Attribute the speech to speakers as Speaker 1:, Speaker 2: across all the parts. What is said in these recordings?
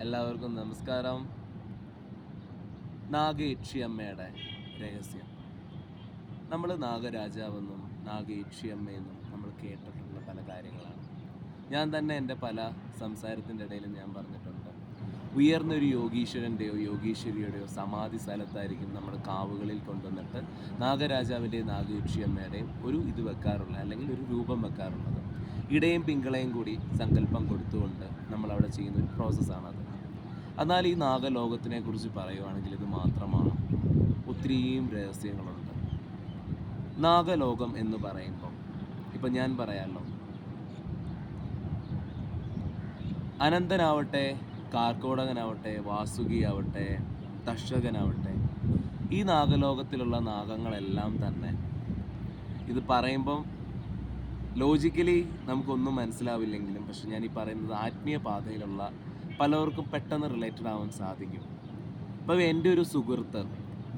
Speaker 1: എല്ലാവർക്കും നമസ്കാരം. നാഗയക്ഷിയമ്മയുടെ രഹസ്യം. നമ്മൾ നാഗരാജാവെന്നും നാഗയക്ഷിയമ്മയെന്നും നമ്മൾ കേട്ടിട്ടുള്ള പല കാര്യങ്ങളാണ്. ഞാൻ തന്നെ എന്റെ പല സംസാരത്തിന്റെ ഇടയിൽ ഞാൻ പറഞ്ഞിട്ടുണ്ട്. ഉയർന്നൊരു യോഗീശ്വരന്റെയോ യോഗീശ്വരിയുടെയോ സമാധി സ്ഥലത്തായിരിക്കും നമ്മൾ കാവുകളിൽ കൊണ്ടുവന്നിട്ട് നാഗരാജാവിന്റെയും നാഗയക്ഷിയമ്മയുടെയും ഒരു ഇത് വെക്കാറുള്ളത് അല്ലെങ്കിൽ ഒരു രൂപം വെക്കാറുള്ളത്. ഇടയും പിങ്കളയും കൂടി സങ്കല്പം കൊടുത്തുകൊണ്ട് നമ്മൾ അവിടെ ചെയ്യുന്ന ഒരു പ്രോസസ്സാണത് എന്നാൽ ഈ നാഗലോകത്തിനെ കുറിച്ച് പറയുവാണെങ്കിൽ ഇത് മാത്രമാണ്. ഒത്തിരിയും രഹസ്യങ്ങളുണ്ട്. നാഗലോകം എന്ന് പറയുമ്പോൾ ഇപ്പം ഞാൻ പറയാമല്ലോ അനന്തനാവട്ടെ കാർക്കോടകനാവട്ടെ വാസുകിയാവട്ടെ തക്ഷകനാവട്ടെ ഈ നാഗലോകത്തിലുള്ള നാഗങ്ങളെല്ലാം തന്നെ ഇത് പറയുമ്പം ലോജിക്കലി നമുക്കൊന്നും മനസ്സിലാവില്ലെങ്കിലും പക്ഷെ ഞാൻ ഈ പറയുന്നത് ആത്മീയ പാതയിലുള്ള പലർക്കും പെട്ടെന്ന് റിലേറ്റഡ് ആവാൻ സാധിക്കും. ഇപ്പോൾ എന്റെ ഒരു സുഹൃത്ത്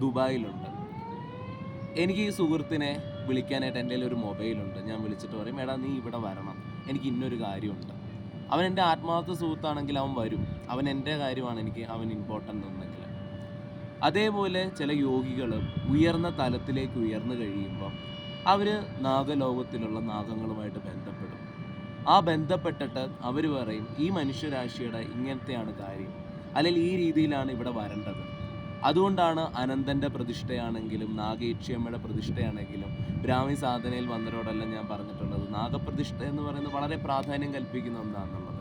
Speaker 1: ദുബായിലുണ്ട്. എനിക്ക് ഈ സുഹൃത്തിനെ വിളിക്കാനായിട്ട് എന്റെ ഒരു മൊബൈലുണ്ട്. ഞാൻ വിളിച്ചിട്ട് പറയും എടാ നീ ഇവിടെ വരണം. എനിക്ക് ഇന്നൊരു കാര്യമുണ്ട്. അവൻ എന്റെ ആത്മാർത്ഥ സുഹൃത്താണെങ്കിൽ അവൻ വരും. അവൻ എന്റെ കാര്യമാണ് എനിക്ക് അവൻ ഇമ്പോർട്ടന്റ് എന്നെങ്കിൽ അതേപോലെ ചില യോഗികൾ ഉയർന്ന തലത്തിലേക്ക് ഉയർന്നു കഴിയുമ്പോൾ അവർ നാഗലോകത്തിലുള്ള നാഗങ്ങളുമായിട്ട് ബന്ധപ്പെടും. ആ ബന്ധപ്പെട്ടിട്ട് അവർ പറയും ഈ മനുഷ്യരാശിയുടെ ഇങ്ങനത്തെയാണ് കാര്യം. അല്ലെങ്കിൽ ഈ രീതിയിലാണ് ഇവിടെ വരേണ്ടത്. അതുകൊണ്ടാണ് അനന്തന്റെ പ്രതിഷ്ഠയാണെങ്കിലും നാഗേക്ഷിയമ്മയുടെ പ്രതിഷ്ഠയാണെങ്കിലും ബ്രാഹ്മി സാധനയിൽ വന്നവരോടെല്ലാം ഞാൻ പറഞ്ഞിട്ടുള്ളത്. നാഗപ്രതിഷ്ഠ എന്ന് പറയുന്നത് വളരെ പ്രാധാന്യം കൽപ്പിക്കുന്ന ഒന്നാണെന്നുള്ളത്.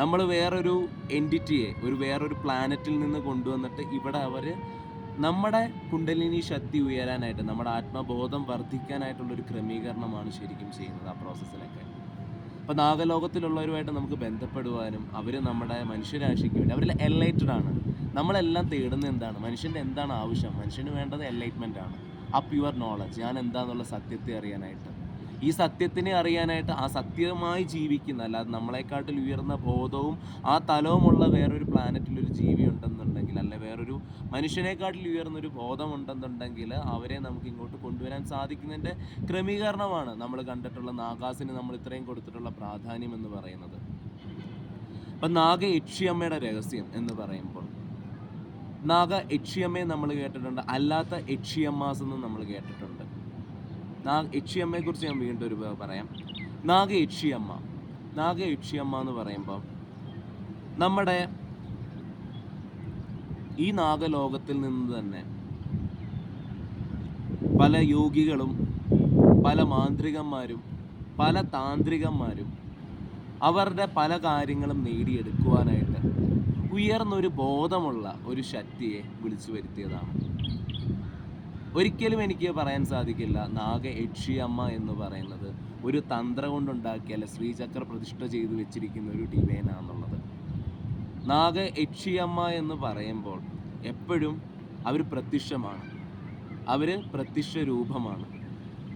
Speaker 1: നമ്മൾ വേറൊരു എന്റിറ്റിയെ ഒരു വേറൊരു പ്ലാനറ്റിൽ നിന്ന് കൊണ്ടുവന്നിട്ട് ഇവിടെ അവർ നമ്മുടെ കുണ്ടലിനി ശക്തി ഉയരാനായിട്ട് നമ്മുടെ ആത്മബോധം വർദ്ധിക്കാനായിട്ടുള്ളൊരു ക്രമീകരണമാണ് ശരിക്കും ചെയ്യുന്നത് ആ പ്രോസസ്സിലൊക്കെ അപ്പോൾ നാഗലോകത്തിലുള്ളവരുമായിട്ട് നമുക്ക് ബന്ധപ്പെടുവാനും അവർ നമ്മുടെ മനുഷ്യരാശിക്ക് വേണ്ടി അവരിൽ എൻലൈറ്റഡ് ആണ്. നമ്മളെല്ലാം തേടുന്നത് എന്താണ്? മനുഷ്യന്റെ എന്താണ് ആവശ്യം? മനുഷ്യന് വേണ്ടത് എൻലൈറ്റ്മെന്റ് ആണ്. ആ പ്യുവർ നോളജ് ഞാൻ എന്താണെന്നുള്ള സത്യത്തെ അറിയാനായിട്ട്. ഈ സത്യത്തിനെ അറിയാനായിട്ട് ആ സത്യമായി ജീവിക്കുന്ന അല്ലാതെ നമ്മളെക്കാട്ടിൽ ഉയർന്ന ബോധവും ആ തലവുമുള്ള വേറൊരു പ്ലാനറ്റിൽ ഒരു ജീവി ഉണ്ടെന്നുണ്ടെങ്കിൽ അല്ലെ? വേറൊരു മനുഷ്യനെക്കാട്ടിൽ ഉയർന്നൊരു ബോധമുണ്ടെന്നുണ്ടെങ്കിൽ അവരെ നമുക്ക് ഇങ്ങോട്ട് കൊണ്ടുവരാൻ സാധിക്കുന്നതിന്റെ ക്രമീകരണമാണ് നമ്മൾ കണ്ടിട്ടുള്ള നാഗാസിന് നമ്മൾ ഇത്രയും കൊടുത്തിട്ടുള്ള പ്രാധാന്യം എന്ന് പറയുന്നത്. അപ്പം നാഗ യക്ഷിയമ്മയുടെ രഹസ്യം എന്ന് പറയുമ്പോൾ നാഗ യക്ഷിയമ്മയെ നമ്മൾ കേട്ടിട്ടുണ്ട് അല്ലാത്ത യക്ഷിയമ്മാസ് എന്ന് നമ്മൾ കേട്ടിട്ടുണ്ട്. നാഗ യക്ഷിയമ്മയെ കുറിച്ച് ഞാൻ വീണ്ടും ഒരു പറയാം. നാഗ യക്ഷിയമ്മ നാഗ യക്ഷിയമ്മ എന്ന് പറയുമ്പോൾ നമ്മുടെ ഈ നാഗലോകത്തിൽ നിന്ന് തന്നെ പല യോഗികളും പല മാന്ത്രികന്മാരും പല താന്ത്രികന്മാരും അവരുടെ പല കാര്യങ്ങളും നേടിയെടുക്കുവാനായിട്ട് ഉയർന്നൊരു ബോധമുള്ള ഒരു ശക്തിയെ വിളിച്ചു വരുത്തിയതാണ്. ഒരിക്കലും എനിക്ക് പറയാൻ സാധിക്കില്ല നാഗ യക്ഷിയമ്മ എന്ന് പറയുന്നത് ഒരു തന്ത്രം കൊണ്ടുണ്ടാക്കിയ അല്ല ശ്രീചക്ര പ്രതിഷ്ഠ ചെയ്തു വെച്ചിരിക്കുന്ന ഒരു ഡിവൈനാന്നുള്ളത് നാഗ യക്ഷിയമ്മ എന്ന് പറയുമ്പോൾ എപ്പോഴും അവർ പ്രത്യക്ഷമാണ്. അവർ പ്രത്യക്ഷ രൂപമാണ്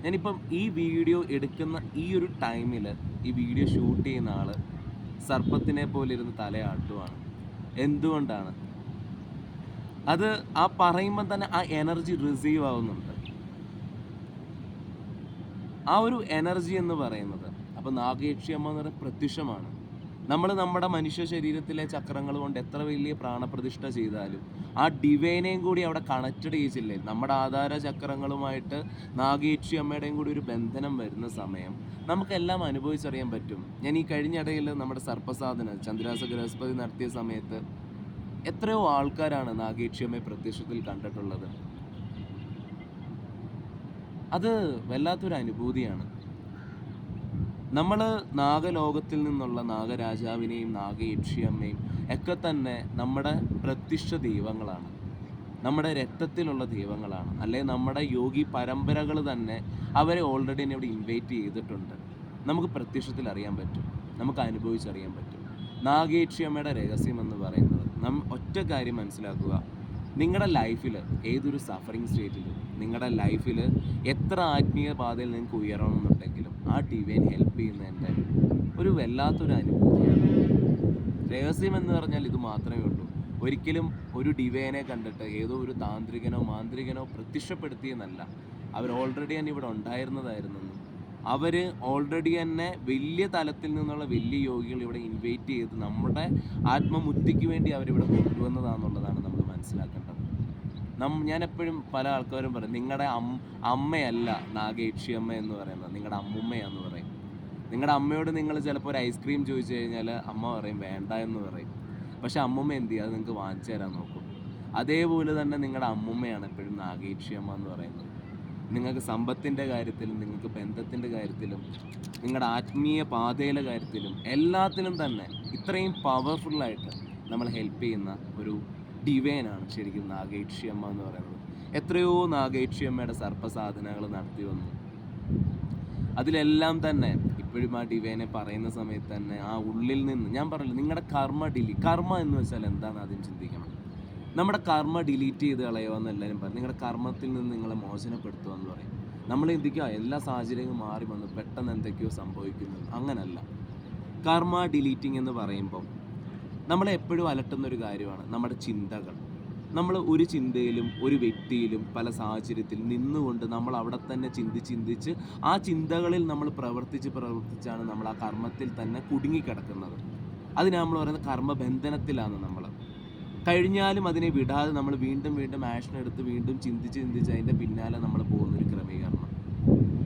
Speaker 1: ഞാനിപ്പം ഈ വീഡിയോ എടുക്കുന്ന ഈ ഒരു ടൈമിൽ ഈ വീഡിയോ ഷൂട്ട് ചെയ്യുന്ന ആൾ സർപ്പത്തിനെ പോലെ ഇരുന്ന് തലയാട്ടുവാണ് എന്തുകൊണ്ടാണ്? അത് ആ പറയുമ്പോൾ തന്നെ ആ എനർജി റിസീവ് ആവുന്നുണ്ട്. ആ ഒരു എനർജി എന്ന് പറയുന്നത് അപ്പോൾ നാഗയക്ഷിയമ്മ എന്ന് പറയുന്നത് പ്രത്യക്ഷമാണ്. നമ്മൾ നമ്മുടെ മനുഷ്യ ശരീരത്തിലെ ചക്രങ്ങൾ കൊണ്ട് എത്ര വലിയ പ്രാണപ്രതിഷ്ഠ ചെയ്താലും ആ ഡിവൈനെയും കൂടി അവിടെ കണക്റ്റഡ് ചെയ്തില്ലേ നമ്മുടെ ആധാര ചക്രങ്ങളുമായിട്ട് നാഗേക്ഷി അമ്മയുടെയും കൂടി ഒരു ബന്ധനം വരുന്ന സമയം നമുക്കെല്ലാം അനുഭവിച്ചറിയാൻ പറ്റും. ഞാൻ ഈ കഴിഞ്ഞ കഴിഞ്ഞിടയിൽ നമ്മുടെ സർപ്പസാധന ചന്ദ്രാസ ബൃഹസ്പതി നടത്തിയ സമയത്ത് എത്രയോ ആൾക്കാരാണ് നാഗേക്ഷി അമ്മയെ പ്രത്യക്ഷത്തിൽ കണ്ടിട്ടുള്ളത്. അത് വല്ലാത്തൊരു അനുഭൂതിയാണ്. നമ്മൾ നാഗലോകത്തിൽ നിന്നുള്ള നാഗരാജാവിനെയും നാഗയക്ഷിയമ്മയും ഒക്കെ തന്നെ നമ്മുടെ പ്രത്യക്ഷ ദൈവങ്ങളാണ്. നമ്മുടെ രക്തത്തിലുള്ള ദൈവങ്ങളാണ്. അല്ലെ നമ്മുടെ യോഗി പരമ്പരകൾ തന്നെ അവരെ ഓൾറെഡി ഇവിടെ ഇൻവൈറ്റ് ചെയ്തിട്ടുണ്ട്. നമുക്ക് പ്രത്യക്ഷത്തിൽ അറിയാൻ പറ്റും. നമുക്ക് അനുഭവിച്ചറിയാൻ പറ്റും. നാഗേക്ഷിയമ്മയുടെ രഹസ്യം എന്ന് പറയുന്നത് നം ഒറ്റ കാര്യം മനസ്സിലാക്കുക. നിങ്ങളുടെ ലൈഫിൽ ഏതൊരു സഫറിങ് സ്റ്റേറ്റിലും നിങ്ങളുടെ ലൈഫിൽ എത്ര ആത്മീയ പാതയിൽ നിങ്ങൾക്ക് ഉയരണമെന്നുണ്ടെങ്കിലും ആ ഡിവൈൻ ഹെൽപ്പ് ചെയ്യുന്നതിന്റെ ഒരു വല്ലാത്തൊരു അനുഭൂതിയാണ്. രഹസ്യം എന്ന് പറഞ്ഞാൽ ഇത് മാത്രമേ ഉള്ളൂ. ഒരിക്കലും ഒരു ഡിവൈനെ കണ്ടിട്ട് ഏതോ ഒരു താന്ത്രികനോ മാന്ത്രികനോ പ്രത്യക്ഷപ്പെടുത്തിയെന്നല്ല. അവർ ഓൾറെഡി തന്നെ ഇവിടെ ഉണ്ടായിരുന്നതായിരുന്നു. അവർ ഓൾറെഡി തന്നെ വലിയ തലത്തിൽ നിന്നുള്ള വലിയ യോഗികൾ ഇവിടെ ഇൻവൈറ്റ് ചെയ്ത് നമ്മുടെ ആത്മമുക്തിക്ക് വേണ്ടി അവരിവിടെ കൊണ്ടുവന്നതാണെന്നുള്ളതാണ് നമ്മൾ മനസ്സിലാക്കേണ്ടത്. നം ഞാൻ എപ്പോഴും പല ആൾക്കാരും പറയും നിങ്ങളുടെ അമ്മയല്ല നാഗേക്ഷി അമ്മ എന്ന് പറയുന്നത്. നിങ്ങളുടെ അമ്മുമ്മയാന്ന് പറയും. നിങ്ങളുടെ അമ്മയോട് നിങ്ങൾ ചിലപ്പോൾ ഒരു ഐസ്ക്രീം ചോദിച്ചു കഴിഞ്ഞാൽ അമ്മ പറയും വേണ്ട എന്ന് പറയും. പക്ഷെ അമ്മുമ്മ എന്ത് ചെയ്യും? അത് നിങ്ങൾക്ക് വാങ്ങിച്ചു തരാൻ നോക്കും. അതേപോലെ തന്നെ നിങ്ങളുടെ അമ്മുമ്മയാണ് എപ്പോഴും നാഗേക്ഷി അമ്മ എന്ന് പറയുന്നത്. നിങ്ങൾക്ക് സമ്പത്തിന്റെ കാര്യത്തിലും നിങ്ങൾക്ക് ബന്ധത്തിന്റെ കാര്യത്തിലും നിങ്ങളുടെ ആത്മീയ പാതയിലെ കാര്യത്തിലും എല്ലാത്തിലും തന്നെ ഇത്രയും പവർഫുള്ളായിട്ട് നമ്മൾ ഹെൽപ്പ് ചെയ്യുന്ന ഒരു ഡിവൈനാണ് ശരിക്കും നാഗേക്ഷി അമ്മ എന്ന് പറയുന്നത്. എത്രയോ നാഗേക്ഷി അമ്മയുടെ സർപ്പസാധനകൾ നടത്തി വന്നു. അതിലെല്ലാം തന്നെ ഇപ്പോഴും ആ ഡിവൈനെ പറയുന്ന സമയത്ത് തന്നെ ആ ഉള്ളിൽ നിന്ന് ഞാൻ പറഞ്ഞില്ല നിങ്ങളുടെ കർമ്മ ഡിലി കർമ്മ എന്ന് വെച്ചാൽ എന്താണ് ആദ്യം ചിന്തിക്കണം. നമ്മുടെ കർമ്മ ഡിലീറ്റ് ചെയ്ത് കളയുക എന്ന് എല്ലാവരും പറയും. നിങ്ങളുടെ കർമ്മത്തിൽ നിന്ന് നിങ്ങളെ മോചനപ്പെടുത്തുക എന്ന് പറയും. നമ്മൾ ചിന്തിക്കുക എല്ലാ സാഹചര്യങ്ങളും മാറി വന്ന്. പെട്ടെന്ന് എന്തൊക്കെയോ സംഭവിക്കുന്നു. അങ്ങനല്ല. കർമ്മ ഡിലീറ്റിംഗ് എന്ന് പറയുമ്പോൾ നമ്മളെ എപ്പോഴും അലട്ടുന്ന ഒരു കാര്യമാണ് നമ്മുടെ ചിന്തകൾ. നമ്മൾ ഒരു ചിന്തയിലും ഒരു വ്യക്തിയിലും പല സാഹചര്യത്തിൽ നിന്നുകൊണ്ട് നമ്മൾ അവിടെ തന്നെ ചിന്തി ചിന്തിച്ച് ആ ചിന്തകളിൽ നമ്മൾ പ്രവർത്തിച്ച് പ്രവർത്തിച്ചാണ് നമ്മൾ ആ കർമ്മത്തിൽ തന്നെ കുടുങ്ങിക്കിടക്കുന്നത്. അതിന് നമ്മൾ പറയുന്നത് കർമ്മബന്ധനത്തിലാണ് നമ്മൾ. കഴിഞ്ഞാലും അതിനെ വിടാതെ നമ്മൾ വീണ്ടും വീണ്ടും ആക്ഷൻ എടുത്ത് വീണ്ടും ചിന്തിച്ച് ചിന്തിച്ച് അതിന്റെ പിന്നാലെ നമ്മൾ പോകുന്ന ഒരു ക്രമീകരണം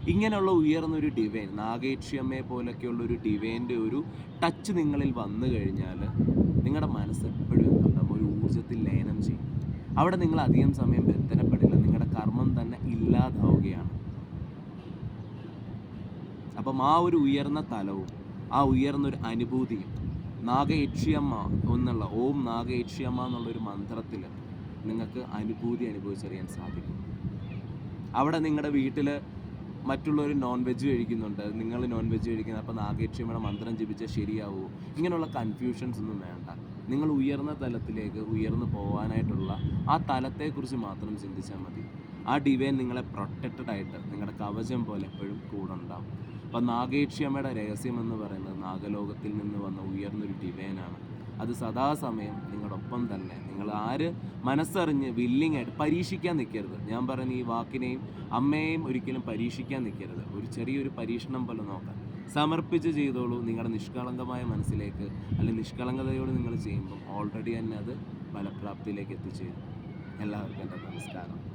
Speaker 1: ഇങ്ങനെയുള്ള ഉയർന്ന ഒരു ഡിവൈൻ നാഗേക്ഷിയമ്മയെ പോലൊക്കെയുള്ള ഒരു ഡിവൈന്റെ ഒരു ടച്ച് നിങ്ങളിൽ വന്നു കഴിഞ്ഞാൽ നിങ്ങളുടെ മനസ്സ് എപ്പോഴും എന്താ ഒരു ഊർജത്തിൽ ലയനം ചെയ്യും. അവിടെ നിങ്ങൾ അധികം സമയം ബന്ധനപ്പെടില്ല. നിങ്ങളുടെ കർമ്മം തന്നെ ഇല്ലാതാവുകയാണ്. അപ്പം ആ ഒരു ഉയർന്ന തലവും ആ ഉയർന്നൊരു അനുഭൂതിയും നാഗയക്ഷിയമ്മ എന്നുള്ള ഓം നാഗയക്ഷിയമ്മ എന്നുള്ളൊരു മന്ത്രത്തിൽ നിങ്ങൾക്ക് അനുഭൂതി അനുഭവിച്ചറിയാൻ സാധിക്കും. അവിടെ നിങ്ങളുടെ വീട്ടിൽ മറ്റുള്ളവർ നോൺ വെജ് കഴിക്കുന്നുണ്ട്. നിങ്ങൾ നോൺ വെജ് കഴിക്കുന്നത് അപ്പോൾ നാഗേക്ഷിയമ്മയുടെ മന്ത്രം ജപിച്ചാൽ ശരിയാവുമോ ഇങ്ങനെയുള്ള കൺഫ്യൂഷൻസ് ഒന്നും വേണ്ട. നിങ്ങൾ ഉയർന്ന തലത്തിലേക്ക് ഉയർന്നു പോകാനായിട്ടുള്ള ആ തലത്തെക്കുറിച്ച് മാത്രം ചിന്തിച്ചാൽ മതി. ആ ഡിവൈൻ നിങ്ങളെ പ്രൊട്ടക്റ്റഡ് ആയിട്ട് നിങ്ങളുടെ കവചം പോലെ എപ്പോഴും കൂടെ ഉണ്ടാവും. അപ്പം നാഗേക്ഷിയമ്മയുടെ രഹസ്യം എന്ന് പറയുന്നത് നാഗലോകത്തിൽ നിന്ന് വന്ന ഉയർന്നൊരു ഡിവൈനാണ് അത് സദാസമയം നിങ്ങളൊപ്പം തന്നെ. നിങ്ങൾ ആര് മനസ്സറിഞ്ഞ് വില്ലിങ് ആയിട്ട് പരീക്ഷിക്കാൻ നിൽക്കരുത്. ഞാൻ പറയുന്ന ഈ വാക്കിനെയും അമ്മയെയും ഒരിക്കലും പരീക്ഷിക്കാൻ നിൽക്കരുത്. ഒരു ചെറിയൊരു പരീക്ഷണം പോലെ നോക്കാം സമർപ്പിച്ച് ചെയ്തോളൂ നിങ്ങളുടെ നിഷ്കളങ്കമായ മനസ്സിലേക്ക് അല്ലെങ്കിൽ നിഷ്കളങ്കതയോട് നിങ്ങൾ ചെയ്യുമ്പോൾ ഓൾറെഡി തന്നെ അത് ഫലപ്രാപ്തിയിലേക്ക് എത്തിച്ചേരും. എല്ലാവർക്കും എന്റെ നമസ്കാരം.